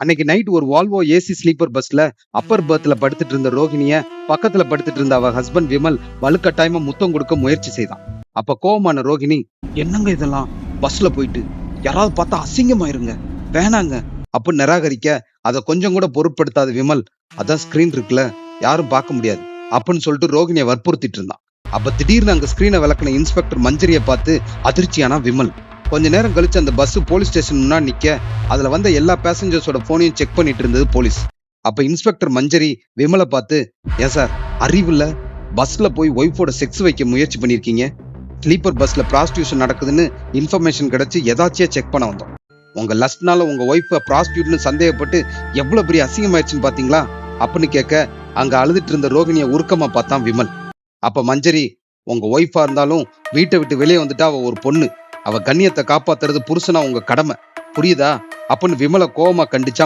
அன்னைக்கு நைட் ஒரு Volvo AC sleeper பஸ்ல அப்பர் பர்த்ல படுத்துட்டு இருந்த ரோஹிணிய பக்கத்துல படுத்துட்டு இருந்த அவ ஹஸ்பண்ட் விமல் வலுக்கட்டாயமா முத்தம் கொடுக்க முயற்சி செய்தான். அப்ப கோவமான ரோகிணி என்னங்க இதெல்லாம்? பஸ்ல போயிட்டு யாராவது பார்த்தா அசிங்கமாயிருங்க வேணாங்க அப்படின்னு நிராகரிக்க அதை கொஞ்சம் கூட பொருட்படுத்தாத விமல் அதான் ஸ்கிரீன் இருக்குல்ல யாரும் பார்க்க முடியாது அப்படின்னு சொல்லிட்டு ரோகிணியை வற்புறுத்திட்டு இருந்தான். அப்ப திடீர்னு அங்க ஸ்கிரீனை விளக்குன இன்ஸ்பெக்டர் மஞ்சரியை பார்த்து அதிர்ச்சியானா விமல் கொஞ்ச நேரம் கழிச்சு அந்த பஸ் போலீஸ் ஸ்டேஷன் முன்னாடி நிக்க அதுல வந்த எல்லா பேசஞ்சர்ஸோட போனையும் செக் பண்ணிட்டு இருந்தது போலீஸ் அப்ப இன்ஸ்பெக்டர் மஞ்சரி விமலை பார்த்து ஏன் சார் அறிவுல பஸ்ல போய் ஒய்ஃபோட செக்ஸ் வைக்க முயற்சி பண்ணிருக்கீங்க. ஸ்லீப்பர் பஸ்ல ப்ராஸ்டியூஷன் நடக்குதுன்னு இன்ஃபர்மேஷன் கிடைச்சி எதாச்சியா செக் பண்ண வந்தோம். உங்க லஸ்ட்னால உங்க ஒய்ஃபை ப்ராஸ்டியூட்னு சந்தேகப்பட்டு எவ்வளவு பெரிய அசிங்கமாயிடுச்சுன்னு பாத்தீங்களா? அப்படின்னு கேட்க அங்க அழுதுட்டு இருந்த ரோகிணிய உருக்கமா பார்த்தான் விமல். அப்ப மஞ்சரி உங்க ஒய்ஃபா இருந்தாலும் வீட்டை விட்டு வெளியே வந்துட்டா அவ ஒரு பொண்ணு. அவ கண்ணியத்தை காப்பாத்துறது புருஷனா உங்க கடமை. புரியுதா? அப்படின்னு விமலை கோவமா கண்டிச்சா